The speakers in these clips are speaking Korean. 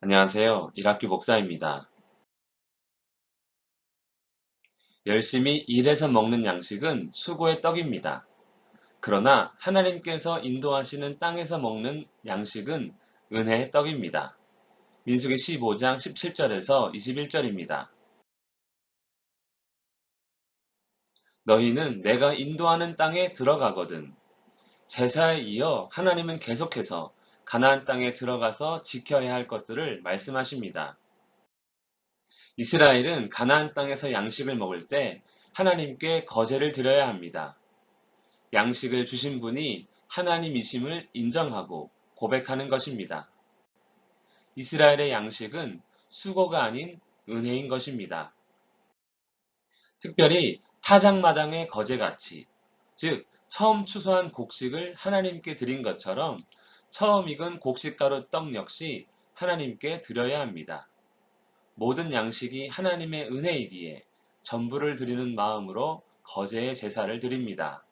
안녕하세요. 일학교 목사입니다. 열심히 일해서 먹는 양식은 수고의 떡입니다. 그러나 하나님께서 인도하시는 땅에서 먹는 양식은 은혜의 떡입니다. 민수기 15장 17절에서 21절입니다. 너희는 내가 인도하는 땅에 들어가거든. 제사에 이어 하나님은 계속해서 가나안 땅에 들어가서 지켜야 할 것들을 말씀하십니다. 이스라엘은 가나안 땅에서 양식을 먹을 때 하나님께 거제를 드려야 합니다. 양식을 주신 분이 하나님이심을 인정하고 고백하는 것입니다. 이스라엘의 양식은 수고가 아닌 은혜인 것입니다. 특별히 타작마당의 거제같이, 즉 처음 추수한 곡식을 하나님께 드린 것처럼 처음 익은 곡식가루 떡 역시 하나님께 드려야 합니다. 모든 양식이 하나님의 은혜이기에 전부를 드리는 마음으로 거제의 제사를 드립니다.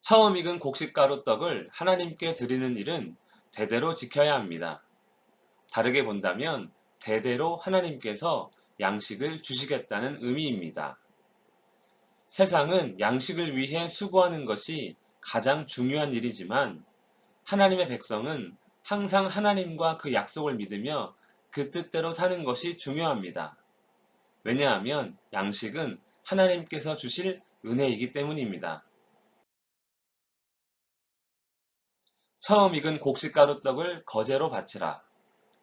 처음 익은 곡식가루 떡을 하나님께 드리는 일은 대대로 지켜야 합니다. 다르게 본다면 대대로 하나님께서 양식을 주시겠다는 의미입니다. 세상은 양식을 위해 수고하는 것이 가장 중요한 일이지만 하나님의 백성은 항상 하나님과 그 약속을 믿으며 그 뜻대로 사는 것이 중요합니다. 왜냐하면 양식은 하나님께서 주실 은혜이기 때문입니다. 처음 익은 곡식가루 떡을 거제로 바치라.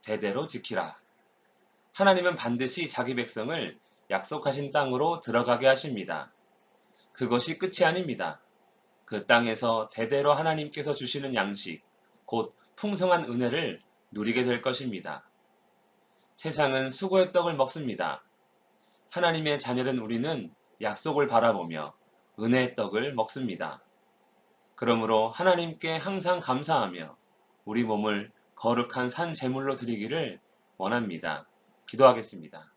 대대로 지키라. 하나님은 반드시 자기 백성을 약속하신 땅으로 들어가게 하십니다. 그것이 끝이 아닙니다. 그 땅에서 대대로 하나님께서 주시는 양식, 곧 풍성한 은혜를 누리게 될 것입니다. 세상은 수고의 떡을 먹습니다. 하나님의 자녀된 우리는 약속을 바라보며 은혜의 떡을 먹습니다. 그러므로 하나님께 항상 감사하며 우리 몸을 거룩한 산 제물로 드리기를 원합니다. 기도하겠습니다.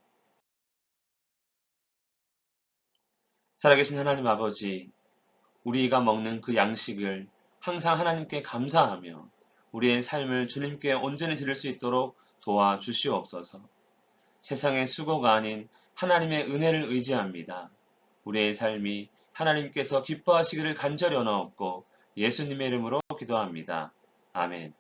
살아계신 하나님 아버지, 우리가 먹는 그 양식을 항상 하나님께 감사하며 우리의 삶을 주님께 온전히 드릴 수 있도록 도와주시옵소서. 세상의 수고가 아닌 하나님의 은혜를 의지합니다. 우리의 삶이 하나님께서 기뻐하시기를 간절히 원하옵고 예수님의 이름으로 기도합니다. 아멘.